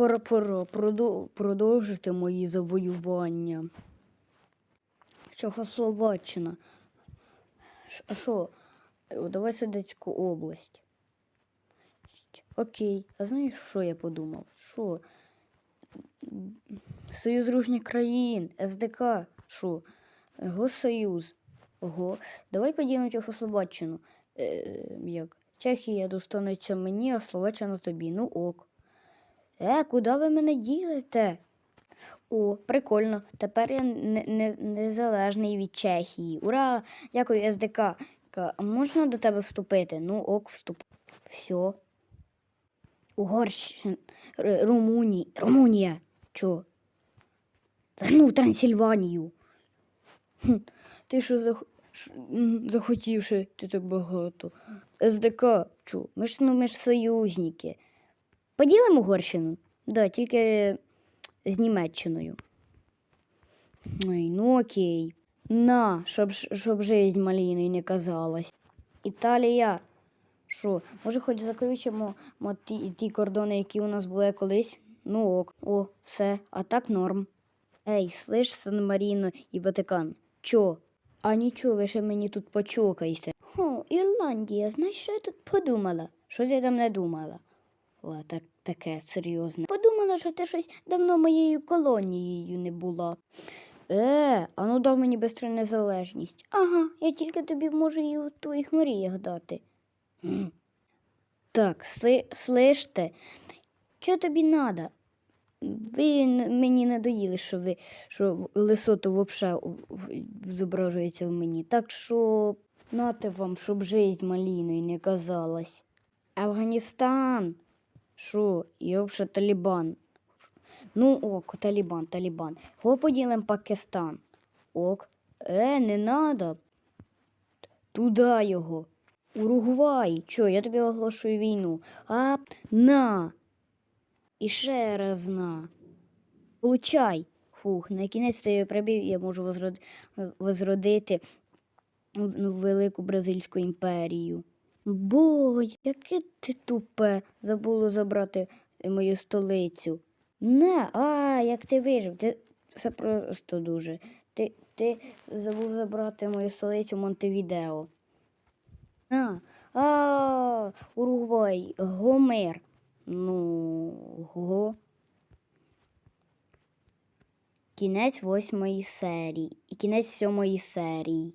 Пора пора продовжити мої завоювання. Чехословаччина. А що? Давай Судецьку область. Окей, а знаєш, що я подумав? Що? Союз дружніх країн, СДК, що? Госсоюз. Ого. Давай поділимо Чехословаччину. Е, як? Чехія достанеться мені, а Словаччина тобі. Ну ок. Е, куди ви мене ділите? О, прикольно. Тепер я не, не, незалежний від Чехії. Ура! Дякую, СДК. А можна до тебе вступити? Ну, ок, вступ. Все. Угорщина. Румунія. Румунія. Чо? Ну, в Трансильванію. Ти що зах... ш- захотівши, ти так багато. СДК, чу, ми ж, ну, ми ж союзники. Поділимо Угорщину? Да, тільки з Німеччиною. Ой, ну окей. На, щоб, щоб жизнь маліною не казалась. Італія. Що, може, хоч заключимо мо, ті, ті кордони, які у нас були колись? Ну ок, о, все, а так норм. Ей, слиш, Сан Маріно і Ватикан. Чо? А нічого, ви ще мені тут почокайте. О, Ірландія, знаєш, що я тут подумала? Що ти там не думала? Так, таке серйозне. Подумала, що ти щось давно моєю колонією не була. Е, а ну дав мені бистро незалежність. Ага, я тільки тобі можу її у твоїх мріях дати. Так, сли, слиште, що тобі надо? Ви мені надоїли, що ви що Лесото вообще зображується в мені. Так що нате вам, щоб жизнь маліною не казалась. Афганістан. Я вже Талібан. Ну ок, Талібан, Талібан. Го поділим Пакистан. Ок. Е, не надо. Туда його. Уругвай. Чо, я тобі оголошую війну. А на. І ще раз на. Получай. Фух, на кінець я прибів, я можу возрод... возродити ну, велику Бразильську імперію. Бо, яке ти тупе, забуло забрати мою столицю. Не, а, як ти вижив, ти це просто дуже. Ти, ти забув забрати мою столицю Монтевідео. А, а, Уругвай, Гомер. Ну, го. Кінець восьмої серії і кінець сьомої серії.